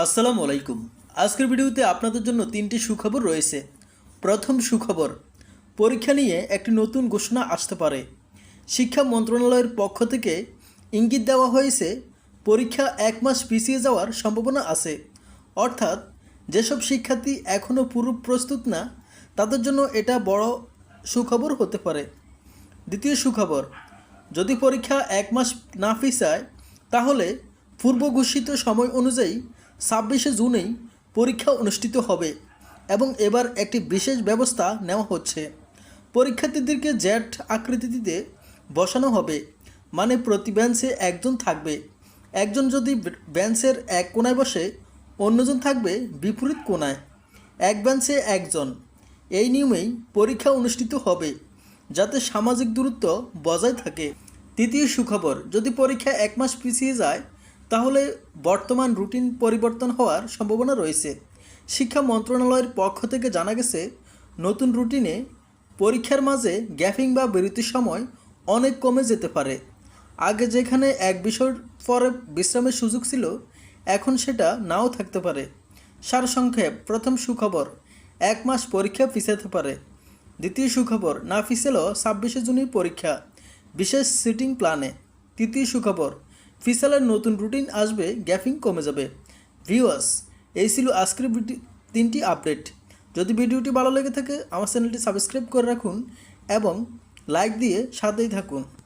আসসালামু আলাইকুম। আজকের ভিডিওতে আপনাদের জন্য তিনটি সুখবর রয়েছে। প্রথম সুখবর, পরীক্ষা নিয়ে একটি নতুন ঘোষণা আসতে পারে। শিক্ষা মন্ত্রণালয়ের পক্ষ থেকে ইঙ্গিত দেওয়া হয়েছে, পরীক্ষা এক মাস পিছিয়ে যাওয়ার সম্ভাবনা আছে। অর্থাৎ, যেসব শিক্ষার্থী এখনও পুরো প্রস্তুত না, তাদের জন্য এটা বড় সুখবর হতে পারে। দ্বিতীয় সুখবর, যদি পরীক্ষা এক মাস না পিছায়, তাহলে পূর্ব ঘোষিত সময় অনুযায়ী ছাব্বিশে জুনেই পরীক্ষা অনুষ্ঠিত হবে এবং এবার একটি বিশেষ ব্যবস্থা নেওয়া হচ্ছে। পরীক্ষার্থীদেরকে জ্যাট আকৃতিতে বসানো হবে মানে প্রতি বেঞ্চে একজন থাকবে। একজন যদি বেঞ্চের এক কোনায় বসে, অন্যজন থাকবে বিপরীত কোনায় এক বেঞ্চে একজন। এই নিয়মেই পরীক্ষা অনুষ্ঠিত হবে, যাতে সামাজিক দূরত্ব বজায় থাকে। তৃতীয় সুখবর, যদি পরীক্ষা এক মাস পিছিয়ে যায় তাহলে বর্তমান রুটিন পরিবর্তন হওয়ার সম্ভাবনা রয়েছে। শিক্ষা মন্ত্রণালয়ের পক্ষ থেকে জানা গেছে, নতুন রুটিনে পরীক্ষার মাঝে গ্যাপিং বা বিরতির সময় অনেক কমে যেতে পারে। আগে যেখানে এক বিষয় পরে বিশ্রামের সুযোগ ছিল, এখন সেটা নাও থাকতে পারে। সারসংক্ষেপ, প্রথম সুখবর, এক মাস পরীক্ষা পিছাতে পারে। দ্বিতীয় সুখবর না ফিসেলও ছাব্বিশে জুনের পরীক্ষা, বিশেষ সিটিং প্ল্যানে। তৃতীয় সুখবর ফিসালের নতুন রুটিন আসবে, গ্যাফিং কমে যাবে। ভিউয়ার্স, এই ছিল আজকের তিনটি আপডেট। যদি ভিডিওটি ভালো লেগে থাকে, আমার চ্যানেলটি সাবস্ক্রাইব করে রাখুন এবং লাইক দিয়ে সাথেই থাকুন।